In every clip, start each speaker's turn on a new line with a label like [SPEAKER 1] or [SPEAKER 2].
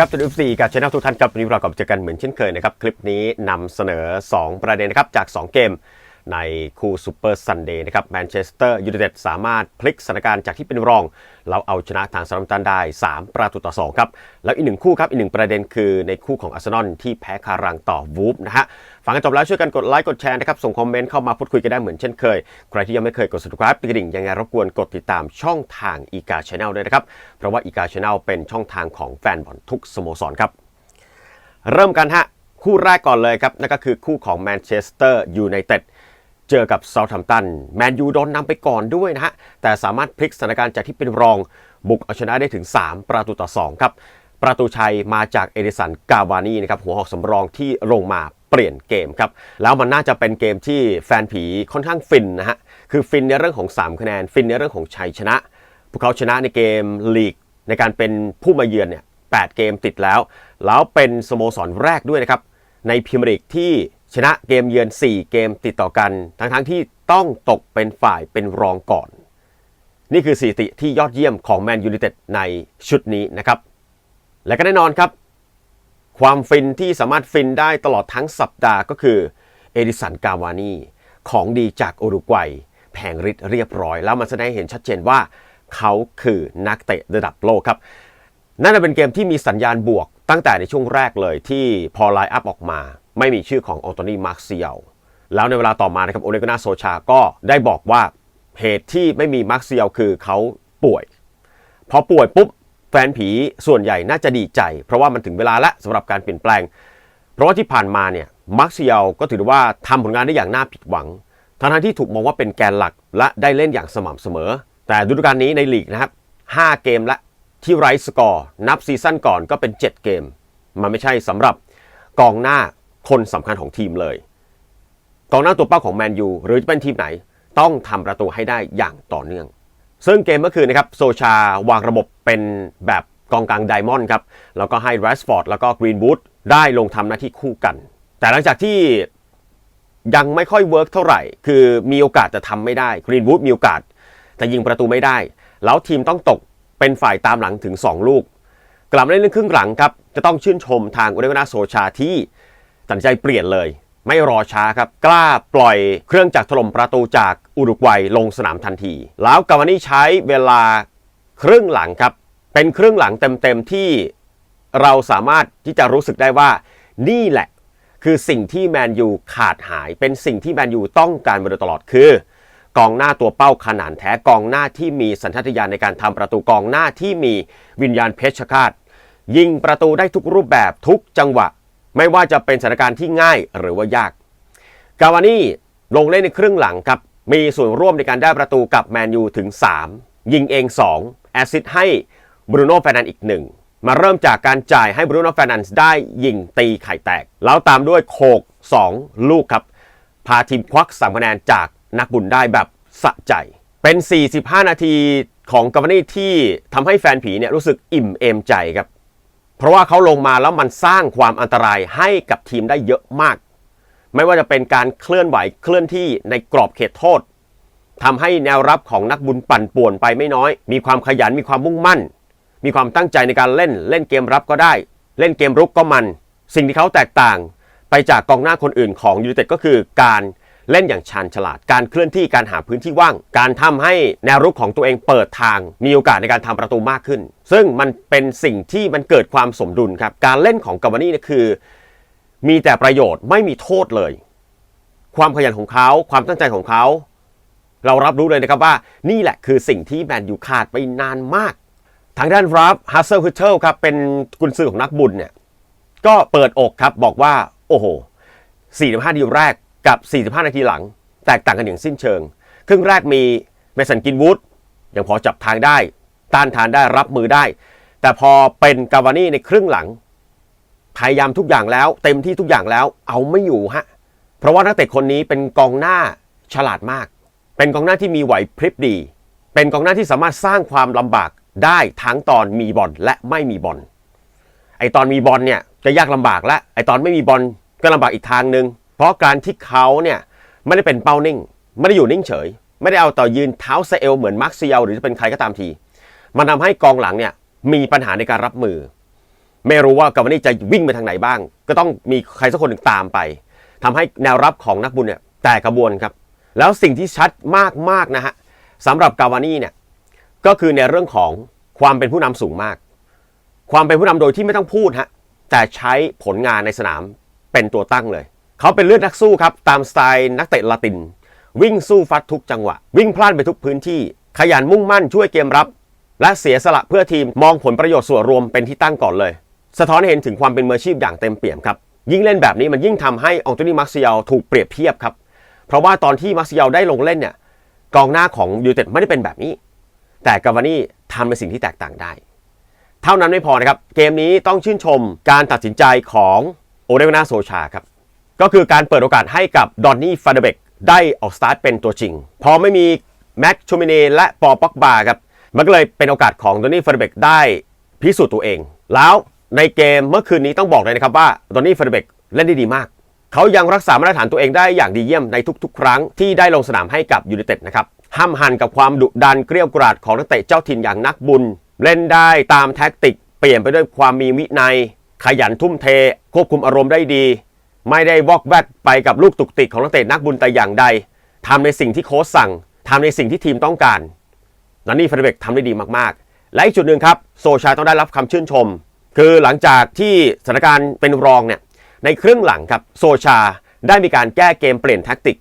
[SPEAKER 1] ครับตัวเอฟซีกับช anel ทุกท่านครับวันนี้เรากลับเจอกันเหมือนเช่นเคยนะครับ คลิปนี้นำเสนอ 2 ประเด็นนะครับจาก 2 เกม ในคู่ซูเปอร์ซันเดย์นะครับแมนเชสเตอร์ยูไนเต็ดสามารถพลิกสถานการณ์จากที่เป็นรอง เราเอาชนะทางซาร์มตันได้ 3 ประตูต่อ 2 ครับ แล้วอีกหนึ่งคู่ครับ อีกหนึ่งประเด็นคือในคู่ของอาร์เซนอลที่แพ้คารังต่อวูฟนะฮะฟังกันจบแล้วช่วยกันกดไลค์กดแชร์นะครับ ส่งคอมเมนต์เข้ามาพูดคุยกันได้เหมือนเช่นเคย ใครที่ยังไม่เคยกด subscribe ติดกระดิ่งยังไงรบกวนกดติดตามช่องทางอีกาช anel ด้วยนะครับเพราะว่าอีกาช anel เป็นช่องทางของแฟนบอลทุกสโมสรครับเริ่มกันฮะคู่แรกก่อนเลยครับนั่นก็คือคู่ของแมนเชสเตอร์ยูไนเต็ด เจอกับเซาท์แฮมป์ตันแมนยูโดนนำไปก่อนด้วยนะฮะ แต่สามารถพลิกสถานการณ์จากที่เป็นรองบุกเอาชนะได้ถึง 3 ประตูต่อ 2 ครับ ประตูชัยมาจากเอดิสันกาวานีนะครับหัวหอกสำรองที่ลงมาเปลี่ยนเกมครับ แล้วมันน่าจะเป็นเกมที่แฟนผีค่อนข้างฟินนะฮะ คือฟินในเรื่องของ 3 คะแนน ฟินในเรื่องของชัยชนะ พวกเขาชนะในเกมลีกในการเป็นผู้มาเยือนเนี่ย8เกมติดแล้ว แล้วเป็นสโมสรแรกด้วยนะครับในพรีเมียร์ลีกที่ ชนะเกมเยือน 4 เกมติดต่อกัน ทั้งๆทที่ต้องตกเป็นฝ่ายเป็นรองก่อน นี่คือสถิติที่ยอดเยี่ยมของแมนยู i นเต็ดในชุดนี้นะครับ และก็แน่นอนครับ ความฟินที่สามารถฟินได้ตลอดทั้งสัปดาห์ก็คือเอดิสันกาวานีของดีจากอุรุกวัยแผงฤทธิ์เรียบร้อย แล้วมันแสดงให้เห็นชัดเจนว่าเขาคือนักเตะระดับโลกครับนั่นเป็นเกมที่มีสัญญาณบวกตั้งแต่ในช่วงแรกเลยที่พอไลน์อัพออกมา ไม่มีชื่อของอ n โตนีมาร์คเซียลแล้วในเวลาต่อมานะครับโอเลกนาโซชาก็ได้บอกว่าเหตุที่ไม่มีมาร์คเซียลคือเขาป่วยพอป่วยปุ๊บแฟนผีส่วนใหญ่น่าจะดีใจ เพราะว่ามันถึงเวลาแล้วสำหรับการเปลี่ยนแปลง เพราะว่าที่ผ่านมาเนี่ยมาร์คเซียลก็ถือว่าทำผลงานได้อย่างน่าผิดหวังทั้งที่ถูกมองว่าเป็นแกนหลักและได้เล่นอย่างสม่ำเสมอ แต่ฤดูกาลนี้ในลีกนะครับ5เกมละที่ไร้สกอร์นับซีซั่นก่อนก็เป็น 7 เกม มันไม่ใช่สำหรับกองหน้า คนสำคัญของทีมเลยกองหน้าตัวเป้าของแมนยูหรือจะเป็นทีมไหน ต้องทำประตูให้ได้อย่างต่อเนื่อง ซึ่งเกมเมื่อคืนนะครับโซชาวางระบบเป็นแบบกองกลางไดมอนด์ครับ แล้วก็ให้แรสฟอร์ดแล้วก็กรีนวูดได้ลงทำหน้าที่คู่กัน แต่หลังจากที่ยังไม่ค่อยเวิร์กเท่าไหร่ คือมีโอกาสจะทำไม่ได้กรีนวูดมีโอกาส แต่ยิงประตูไม่ได้ แล้วทีมต้องตกเป็นฝ่ายตามหลังถึง 2 ลูก กลับมาเล่นครึ่งหลังครับ จะต้องชื่นชมทางอุเดวนาโซชาที่ ตัดสินใจเปลี่ยนเลย ไม่รอช้าครับ กล้าปล่อยเครื่องจักรถล่มประตูจากอุรุกวัยลงสนามทันที แล้วกาวานี่ใช้เวลาครึ่งหลังครับ เป็นครึ่งหลังเต็มๆที่เราสามารถที่จะรู้สึกได้ว่านี่แหละ คือสิ่งที่แมนยูขาดหาย เป็นสิ่งที่แมนยูต้องการมาโดยตลอดคือกองหน้าตัวเป้าขนาดแท้กองหน้าที่มีสัญชาตญาณในการทำประตูกองหน้าที่มีวิญญาณเพชฌฆาตยิงประตูได้ทุกรูปแบบทุกจังหวะ ไม่ว่าจะเป็นสถานการณ์ที่ง่ายหรือว่ายาก กาวานี่ลงเล่นในครึ่งหลังครับ มีส่วนร่วมในการได้ประตูกับแมนยูถึง 3 ยิงเอง 2 แอซิสต์ให้บรูโน่แฟนันอีก 1 มาเริ่มจากการจ่ายให้บรูโน่แฟนันด์ได้ยิงตีไข่แตก แล้วตามด้วยโคก2 ลูกครับ พาทีมควัก3คะแนนจากนักบุญได้แบบสะใจ เป็น 45 นาทีของกาวานี่ที่ทำให้แฟนผีเนี่ยรู้สึกอิ่มเอมใจครับ เพราะว่าเขาลงมาแล้วมันสร้างความอันตรายให้กับทีมได้เยอะมาก ไม่ว่าจะเป็นการเคลื่อนไหวเคลื่อนที่ในกรอบเขตโทษทำให้แนวรับของนักบุญปั่นป่วนไปไม่น้อย มีความขยันมีความมุ่งมั่น มีความตั้งใจในการเล่นเล่นเกมรับก็ได้ เล่นเกมรุกก็มัน สิ่งที่เขาแตกต่างไปจากกองหน้าคนอื่นของยูไนเต็ดก็คือการ เล่นอย่างชาญฉลาด การเคลื่อนที่การหาพื้นที่ว่าง การทำให้แนวรุกของตัวเองเปิดทาง มีโอกาสในการทำประตูมากขึ้น ซึ่งมันเป็นสิ่งที่มันเกิดความสมดุลครับ การเล่นของกาวานี่นี่คือ มีแต่ประโยชน์ไม่มีโทษเลย ความขยันของเขา ความตั้งใจของเขา เรารับรู้เลยนะครับว่า นี่แหละคือสิ่งที่แมนยูขาดไปนานมาก ทางด้านรับฮัสเซลฮิตเทิลครับเป็นกุนซือของนักบุญเนี่ยก็เปิดอกครับบอกว่า โอ้โห45นาทีแรก กับ 45 นาทีหลัง แตกต่างกันอย่างสิ้นเชิง ครึ่งแรกมีเมสันกินวูดยังพอจับทางได้ ต้านทานได้รับมือได้ แต่พอเป็นกาวานี่ในครึ่งหลัง พยายามทุกอย่างแล้ว เต็มที่ทุกอย่างแล้วเอาไม่อยู่ฮะเพราะว่านักเตะคนนี้เป็นกองหน้าฉลาดมาก เป็นกองหน้าที่มีไหวพริบดี เป็นกองหน้าที่สามารถสร้างความลำบากได้ทั้งตอนมีบอลและไม่มีบอลไอตอนมีบอลเนี่ยจะยากลำบากและไอตอนไม่มีบอลก็ลำบากอีกทางหนึ่ง เพราะการที่เขาเนี่ยไม่ได้เป็นเป้านิ่ง ไม่ได้อยู่นิ่งเฉย ไม่ได้เอาต่อยืนเท้าเซเอลเหมือนมาร์คเซียลหรือจะเป็นใครก็ตามที มันทำให้กองหลังเนี่ยมีปัญหาในการรับมือ ไม่รู้ว่ากาวานี่จะวิ่งไปทางไหนบ้าง ก็ต้องมีใครสักคนหนึ่งตามไปทำให้แนวรับของนักบุญเนี่ยแตกกระบวนครับ แล้วสิ่งที่ชัดมากๆนะฮะสำหรับกาวานี่เนี่ยก็คือในเรื่องของความเป็นผู้นำสูงมาก ความเป็นผู้นำโดยที่ไม่ต้องพูดฮะแต่ใช้ผลงานในสนามเป็นตัวตั้งเลย เขาเป็นเลือดนักสู้ครับ ตามสไตล์นักเตะละติน วิ่งสู้ฟัดทุกจังหวะ วิ่งพลานไปทุกพื้นที่ ขยันมุ่งมั่นช่วยเกมรับ และเสียสละเพื่อทีมมองผลประโยชน์ส่วนรวมเป็นที่ตั้งก่อนเลย สะท้อนให้เห็นถึงความเป็นมืออาชีพอย่างเต็มเปี่ยมครับ ยิ่งเล่นแบบนี้มันยิ่งทำให้องโตนี่มาร์เซียลถูกเปรียบเทียบครับ เพราะว่าตอนที่มาร์เซียลได้ลงเล่นเนี่ยกองหน้าของยูไนเต็ดไม่ได้เป็นแบบนี้ แต่กาวานี่ทำในสิ่งที่แตกต่างได้ เท่านั้นไม่พอนะครับ เกมนี้ต้องชื่นชมการตัดสินใจของโอเดวนาโซชาครับ ก็คือการเปิดโอกาสให้กับดอนนี่ฟาเดเบกได้ออกสตาร์ทเป็นตัวจริง พอไม่มีแม็กชูมิเนและปอป็อกบาครับ มันก็เลยเป็นโอกาสของดอนนี่ฟาเดเบกได้พิสูจน์ตัวเอง แล้วในเกมเมื่อคืนนี้ต้องบอกเลยนะครับว่าดอนนี่ฟาเดเบกเล่นได้ดีมาก เขายังรักษามาตรฐานตัวเองได้อย่างดีเยี่ยมในทุกๆ ครั้งที่ได้ลงสนามให้กับยูไนเต็ดนะครับห้ามหันกับความดุดันเกรี้ยวกราดของนักเตะเจ้าถิ่นอย่างนักบุญ เล่นได้ตามแท็กติก เปลี่ยนไปด้วยความมีวินัย ขยันทุ่มเท ควบคุมอารมณ์ได้ดี ไม่ได้วอกแวกไปกับลูกตุกติกของนักเตะนักบุญแต่อย่างใดทำในสิ่งที่โค้ชสั่งทำในสิ่งที่ทีมต้องการนันนี่ฟาเบกทำได้ดีมากๆ และอีกจุดหนึ่งครับโซชาต้องได้รับคำชื่นชม คือหลังจากที่สถานการณ์เป็นรองเนี่ยในครึ่งหลังครับโซชาได้มีการแก้เกมเปลี่ยนแท็กติก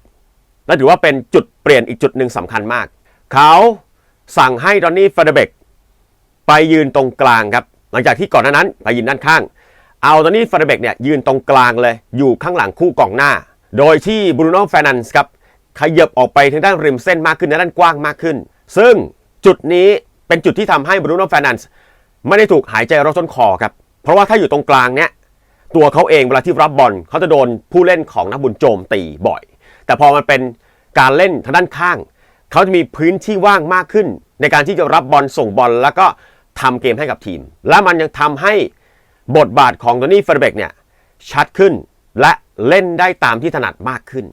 [SPEAKER 1] และถือว่าเป็นจุดเปลี่ยนอีกจุดหนึ่งสำคัญมาก เขาสั่งให้ดอนนี่ฟาเดเบกไปยืนตรงกลางครับหลังจากที่ก่อนหน้านั้นไปยืนด้านข้าง เอาดอนนี่ฟาเดเบกเนี่ยยืนตรงกลางเลย อยู่ข้างหลังคู่กองหน้า โดยที่บรูโน่แฟนันส์ครับขยับออกไปทางด้านริมเส้นมากขึ้นในด้านกว้างมากขึ้น ซึ่งจุดนี้เป็นจุดที่ทำให้บรูโน่แฟนันส์ไม่ได้ถูกหายใจรถต้นคอครับ เพราะว่าถ้าอยู่ตรงกลางเนี่ยตัวเขาเองเวลาที่รับบอลเขาจะโดนผู้เล่นของนักบุญโจมตีบ่อย แต่พอมันเป็นการเล่นทางด้านข้าง เขาจะมีพื้นที่ว่างมากขึ้น ในการที่จะรับบอลส่งบอลแล้วก็ทำเกมให้กับทีม และมันยังทำให้ บทบาทของโทนี่เฟอร์เบกเนี่ยชัดขึ้นและเล่นได้ตามที่ถนัดมากขึ้น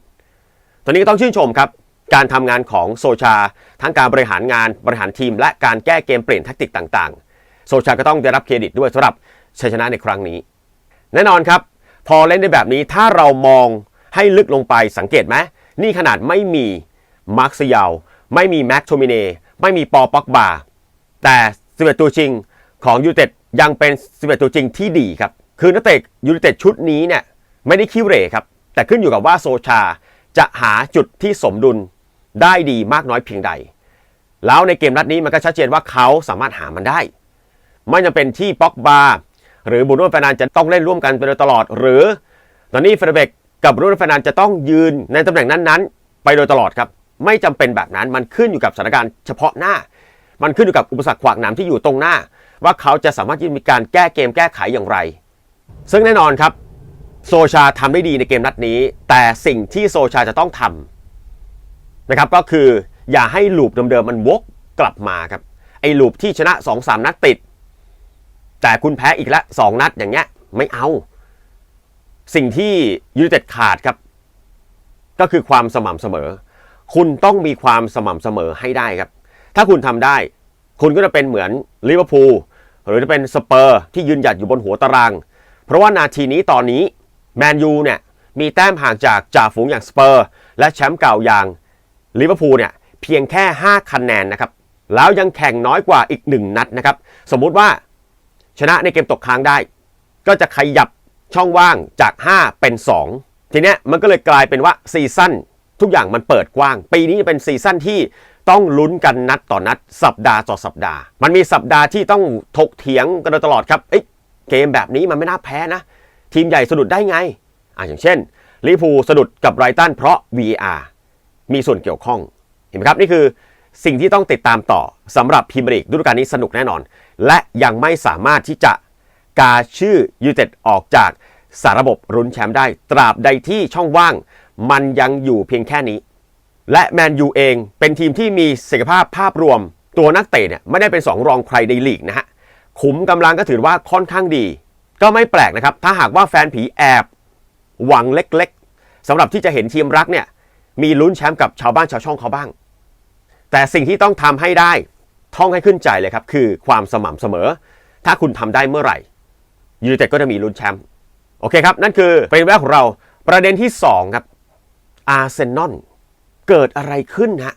[SPEAKER 1] ตอนนี้ก็ต้องชื่นชมครับ การทำงานของโซชา ทั้งการบริหารงานบริหารทีม และการแก้เกมเปลี่ยนแทคติกต่างๆ โซชาก็ต้องได้รับเครดิตด้วยสำหรับชัยชนะในครั้งนี้ แน่นอนครับ พอเล่นได้แบบนี้ถ้าเรามองให้ลึกลงไปสังเกตไหมนี่ขนาดไม่มีมาร์คเซิยลไม่มีแม็กโทมิเนไม่มีปอป็อกบาแต่11ตัวจริงของยูเต็ด ยังเป็น 11 ตัวจริงที่ดีครับ คือนักเตะยูไนเต็ดชุดนี้เนี่ยไม่ได้คิวเร่ครับ แต่ขึ้นอยู่กับว่าโซชาจะหาจุดที่สมดุลได้ดีมากน้อยเพียงใด แล้วในเกมนัดนี้มันก็ชัดเจนว่าเขาสามารถหามันได้ ไม่จำเป็นที่ป็อกบาหรือบูโนฟานันจะต้องเล่นร่วมกันไปโดยตลอด หรือตอนนี้เฟรเบกกับบูโนฟานันจะต้องยืนในตำแหน่งนั้นๆ ไปโดยตลอดครับ ไม่จำเป็นแบบนั้นมันขึ้นอยู่กับสถานการณ์เฉพาะหน้า มันขึ้นอยู่กับอุปสรรคขวากหนามที่อยู่ตรงหน้า ว่าเขาจะสามารถที่มีการแก้เกมแก้ไขอย่างไร ซึ่งแน่นอนครับ โซชาทำได้ดีในเกมนัดนี้ แต่สิ่งที่โซชาจะต้องทำนะครับก็คืออย่าให้ลูปเดิมๆมันวกกลับมาครับไอ้ลูปที่ชนะ 2-3 นัดติด แต่คุณแพ้อีกล้วสองนัดอย่างเงี้ยไม่เอา สิ่งที่ยูไนเต็ดขาดครับ ก็คือความสม่ำเสมอ คุณต้องมีความสม่ำเสมอให้ได้ครับ ถ้าคุณทำได้ คุณก็จะเป็นเหมือนลิเวอร์พูลหรือจะเป็นสเปอร์ที่ยืนหยัดอยู่บนหัวตาราง เพราะว่านาทีนี้ตอนนี้แมนยูเนี่ยมีแต้มห่างจากจ่าฝูงอย่างสเปอร์ และแชมป์เก่าอย่างลิเวอร์พูลเนี่ยเพียงแค่ 5 คะแนนนะครับ แล้วยังแข่งน้อยกว่าอีก 1 นัดนะครับ สมมุติว่าชนะในเกมตกค้างได้ ก็จะขยับช่องว่างจาก 5 เป็น 2 ทีเนี้ยมันก็เลยกลายเป็นว่าซีซั่นทุกอย่างมันเปิดกว้าง ปีนี้จะเป็นซีซั่นที่ ต้องลุ้นกันนัดต่อนัด สัปดาห์ต่อสัปดาห์ มันมีสัปดาห์ที่ต้องถกเถียงกันตลอดครับเอ้ยเกมแบบนี้มันไม่น่าแพ้นะ ทีมใหญ่สะดุดได้ไงอ่าอย่างเช่นลิพูสะดุดกับไรตันเพราะ VAR มีส่วนเกี่ยวข้องเห็นไหมครับนี่คือสิ่งที่ต้องติดตามต่อสำหรับพรีเมียร์ลีกฤดูกาลนี้สนุกแน่นอน และยังไม่สามารถที่จะกาชื่อยูเต็ดออกจากสารระบบรุนแชมป์ได้ ตราบใดที่ช่องว่าง มันยังอยู่เพียงแค่นี้ และแมนยูเองเป็นทีมที่มีศักยภาพภาพรวม ตัวนักเตะเนี่ยไม่ได้เป็นสองรองใครในลีกนะฮะขุมกำลังก็ถือว่าค่อนข้างดี ก็ไม่แปลกนะครับ ถ้าหากว่าแฟนผีแอบหวังเล็กๆสำหรับที่จะเห็นทีมรักเนี่ยมีลุ้นแชมป์กับชาวบ้านชาวช่องเขาบ้าง แต่สิ่งที่ต้องทำให้ได้ท่องให้ขึ้นใจเลยครับคือความสม่ำเสมอ ถ้าคุณทำได้เมื่อไหร่ยูไนเต็ดก็จะมีลุ้นแชมป์โอเคครับ นั่นคือเป็นแรกของเราประเด็นที่2ครับอาร์เซนอล เกิดอะไรขึ้นฮะ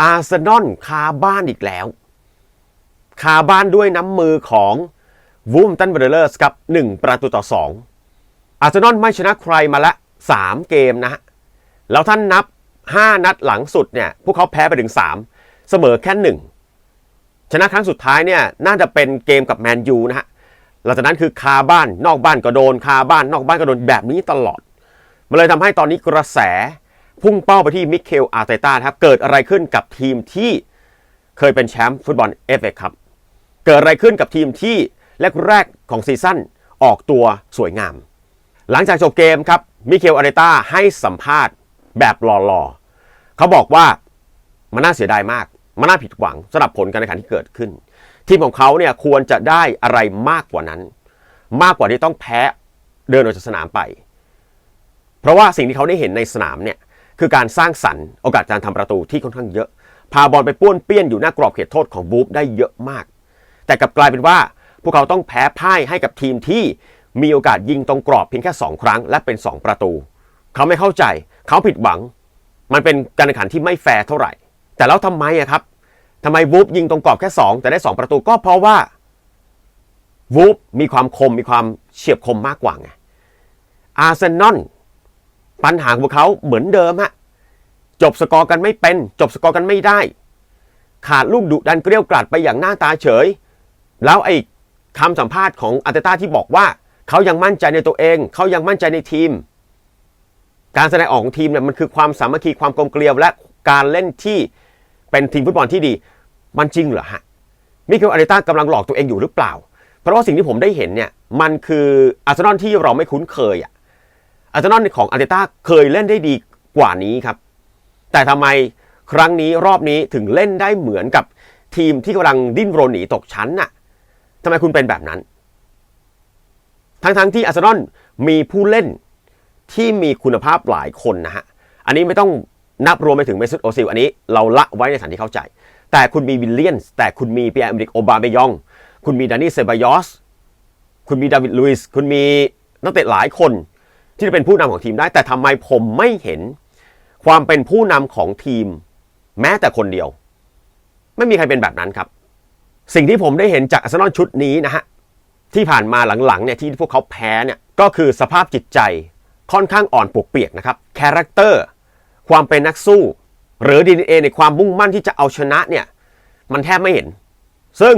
[SPEAKER 1] อาร์เซนอลคาบ้านอีกแล้ว คาบ้านด้วยน้ำมือของวูมตันเบรเดอร์สครับ1ประตูต่อ 2 อาร์เซนอลไม่ชนะใครมาละ 3 เกมนะฮะ แล้วท่านนับ 5 นัดหลังสุดเนี่ย พวกเขาแพ้ไปถึง 3 เสมอแค่ 1 ชนะครั้งสุดท้ายเนี่ย น่าจะเป็นเกมกับแมนยูนะฮะ หลังจากนั้นคือคาบ้านนอกบ้านก็โดน คาบ้านนอกบ้านก็โดนแบบนี้ตลอด มันเลยทำให้ตอนนี้กระแส พุ่งเป้าไปที่มิเคลอาร์เตต้าครับเกิดอะไรขึ้นกับทีมที่เคยเป็นแชมป์ฟุตบอลเอฟเอครับเกิดอะไรขึ้นกับทีมที่แรกๆของซีซั่นออกตัวสวยงาม หลังจากจบเกมครับมิเคลอาร์เตต้าให้สัมภาษณ์แบบหล่อๆเขาบอกว่ามันน่าเสียดายมาก มันน่าผิดหวังสำหรับผลการแข่งขันที่เกิดขึ้น ทีมของเขาเนี่ยควรจะได้อะไรมากกว่านั้น มากกว่าที่ต้องแพ้เดินออกจากสนามไป เพราะว่าสิ่งที่เขาได้เห็นในสนามเนี่ย คือการสร้างสรรค์โอกาสการทำประตูที่ค่อนข้างเยอะ พาบอลไปป้วนเปี้ยนอยู่หน้ากรอบเขตโทษของบูฟได้เยอะมาก แต่กลับกลายเป็นว่า พวกเขาต้องแพ้พ่ายให้กับทีมที่มีโอกาสยิงตรงกรอบเพียงแค่ 2 ครั้งและเป็น 2 ประตู เขาไม่เข้าใจ เขาผิดหวัง มันเป็นการแข่งขันที่ไม่แฟร์เท่าไหร่ แต่แล้วทำไมอะครับทำไมวูฟยิงตรงกรอบแค่ 2 แต่ได้ 2 ประตูก็เพราะว่าวูฟมีความคมมีความเฉียบคมมากกว่าไงอาร์เซนอล ปัญหาของพวกเขาเหมือนเดิมฮะจบสกอร์กันไม่เป็น จบสกอร์กันไม่ได้ ขาดลูกดุดันเกลี้ยวกล่อมไปอย่างหน้าตาเฉย แล้วไอ้คำสัมภาษณ์ของอาร์เตต้าที่บอกว่าเขายังมั่นใจในตัวเอง เขายังมั่นใจในทีม การแสดงออกของทีมเนี่ยมันคือความสามัคคีความกลมเกลียวและการเล่นที่เป็นทีมฟุตบอลที่ดี มันจริงเหรอฮะมิเคลอาร์เตต้ากำลังหลอกตัวเองอยู่หรือเปล่า เพราะว่าสิ่งที่ผมได้เห็นเนี่ยมันคืออาร์เซนอลที่เราไม่คุ้นเคยอะ อาร์เซนอลของอาร์เตต้าเคยเล่นได้ดีกว่านี้ครับ แต่ทำไมครั้งนี้รอบนี้ถึงเล่นได้เหมือนกับทีมที่กำลังดิ้นรนหนีตกชั้นน่ะทำไมคุณเป็นแบบนั้น ทั้งๆทที่อาร์เซนอลมีผู้เล่นที่มีคุณภาพหลายคนนะฮะ อันนี้ไม่ต้องนับรวมไปถึงเมซุตโอซิลอันนี้เราละไว้ในฐานที่เข้าใจ แต่คุณมีวิลเลียนส์แต่คุณมีเปียร์อเมริกโอบาเมยอง คุณมีดานิเซบายอส คุณมีดาวิดลุยส์ คุณมีนักเตะหลายคน ที่จะเป็นผู้นำของทีมได้ แต่ทำไมผมไม่เห็นความเป็นผู้นำของทีม แม้แต่คนเดียว ไม่มีใครเป็นแบบนั้นครับ สิ่งที่ผมได้เห็นจากอาร์เซนอลชุดนี้นะฮะที่ผ่านมาหลังๆเนี่ยที่พวกเขาแพ้เนี่ยก็คือสภาพจิตใจค่อนข้างอ่อนปวกเปียกนะครับคาแรคเตอร์ความเป็นนักสู้ หรือ DNA ในความมุ่งมั่นที่จะเอาชนะเนี่ยมันแทบไม่เห็น ซึ่ง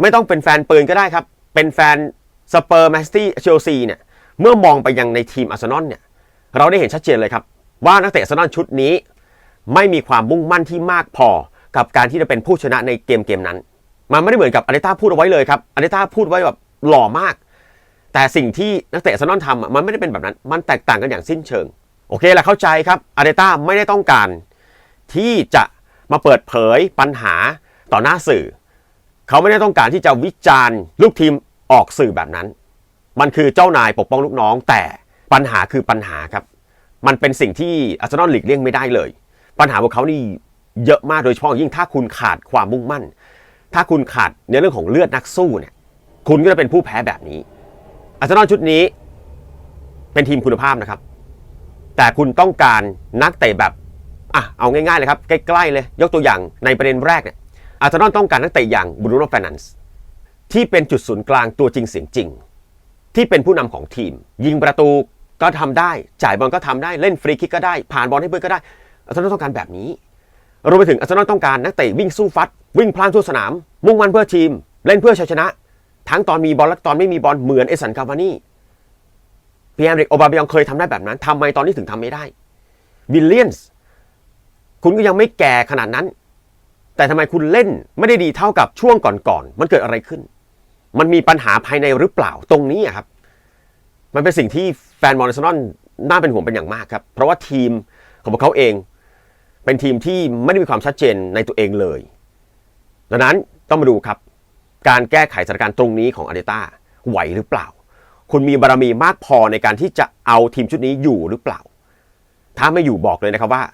[SPEAKER 1] ไม่ต้องเป็นแฟนปืนก็ได้ครับ เป็นแฟนสเปอร์แมนซิตี้เชลซีเนี่ย เมื่อมองไปยังในทีมอาร์เซนอลเนี่ยเราได้เห็นชัดเจนเลยครับ ว่านักเตะอาร์เซนอลชุดนี้ ไม่มีความมุ่งมั่นที่มากพอกับการที่จะเป็นผู้ชนะในเกมเกมนั้น มันไม่ได้เหมือนกับอาริต้าพูดเอาไว้เลยครับอาริต้าพูดไว้แบบหล่อมาก แต่สิ่งที่นักเตะอาร์เซนอลทำมันไม่ได้เป็นแบบนั้น มันแตกต่างกันอย่างสิ้นเชิง โอเคแหละเข้าใจครับอาริต้าไม่ได้ต้องการ ที่จะมาเปิดเผยปัญหาต่อหน้าสื่อ เขาไม่ได้ต้องการที่จะวิจารณ์ลูกทีมออกสื่อแบบนั้น มันคือเจ้านายปกป้องลูกน้อง แต่ปัญหาคือปัญหาครับ มันเป็นสิ่งที่อาร์เซนอลหลีกเลี่ยงไม่ได้เลย ปัญหาของเขานี่เยอะมากโดยเฉพาะยิ่งถ้าคุณขาดความมุ่งมั่น ถ้าคุณขาดในเรื่องของเลือดนักสู้เนี่ย คุณก็จะเป็นผู้แพ้แบบนี้ อาร์เซนอลชุดนี้ เป็นทีมคุณภาพนะครับ แต่คุณต้องการนักเตะแบบอะเอาง่ายๆเลยครับใกล้ๆเลย ยกตัวอย่างในประเด็นแรกเนี่ยอาร์เซนอลต้องการนักเตะอย่างบรูโน่แฟนันส์ที่เป็นจุดศูนย์กลางตัวจริงเสียงจริง ที่เป็นผู้นำของทีม ยิงประตูก็ทำได้ จ่ายบอลก็ทำได้เล่นฟรีคิกก็ได้ ผ่านบอลให้เพื่อนก็ได้อาร์เซนอลต้องการแบบนี้รวมไปถึงอาร์เซนอลต้องการนักเตะวิ่งสู้ฟัด วิ่งพลานทั่วสนาม มุ่งมั่นเพื่อทีม เล่นเพื่อชัยชนะ ทั้งตอนมีบอลและตอนไม่มีบอลเหมือนเอสันคาวานี่พีแอมริกโอบาเบยองเคยทำได้แบบนั้นทำไมตอนนี้ถึงทำไม่ได้วิลเลียนส์คุณก็ยังไม่แก่ขนาดนั้น แต่ทำไมคุณเล่นไม่ได้ดีเท่ากับช่วงก่อนๆมันเกิดอะไรขึ้น มันมีปัญหาภายในหรือเปล่าตรงนี้อะครับ มันเป็นสิ่งที่แฟนบอลอาร์เซนอลน่าเป็นห่วงเป็นอย่างมากครับ เพราะว่าทีมของพวกเขาเอง เป็นทีมที่ไม่ได้มีความชัดเจนในตัวเองเลย ดังนั้นต้องมาดูครับ การแก้ไขสถานการณ์ตรงนี้ของอาร์เตต้าไหวหรือเปล่า คุณมีบารมีมากพอในการที่จะเอาทีมชุดนี้อยู่หรือเปล่า ถ้าไม่อยู่บอกเลยนะครับว่า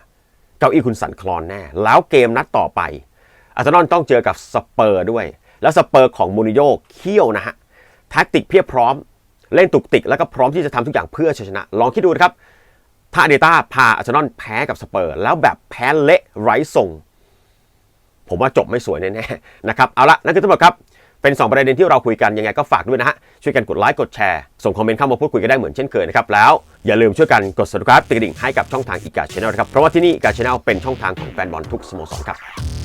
[SPEAKER 1] เก้าอี้คุณสั่นคลอนแน่ แล้วเกมนัดต่อไปอาร์เซนอลต้องเจอกับสเปอร์ด้วย แล้วสเปอร์ของมูริโญ่เขี้ยวนะฮะแท็กติกเพียบพร้อม เล่นตุกติกแล้วก็พร้อมที่จะทำทุกอย่างเพื่อชัยชนะ ลองคิดดูนะครับ ถ้าเดต้าพาอาร์เซนอลแพ้กับสเปอร์ แล้วแบบแพ้เละไร้ทรงผมว่าจบไม่สวยแน่ๆนะครับ เอาละนั่นคือทั้งหมดครับ เป็น 2 ประเด็นที่เราคุยกันยังไงก็ฝากด้วยนะฮะ ช่วยกันกดไลค์กดแชร์ส่งคอมเมนต์เข้ามาพูดคุยกันได้เหมือนเช่นเคยนะครับแล้วอย่าลืมช่วยกันกด subscribe ติดกระดิ่งให้กับช่องทางอีกาช anel นะครับเพราะว่าที่นี่อีกาช anel เป็นช่องทางของแฟนบอลทุกสโมสรครับ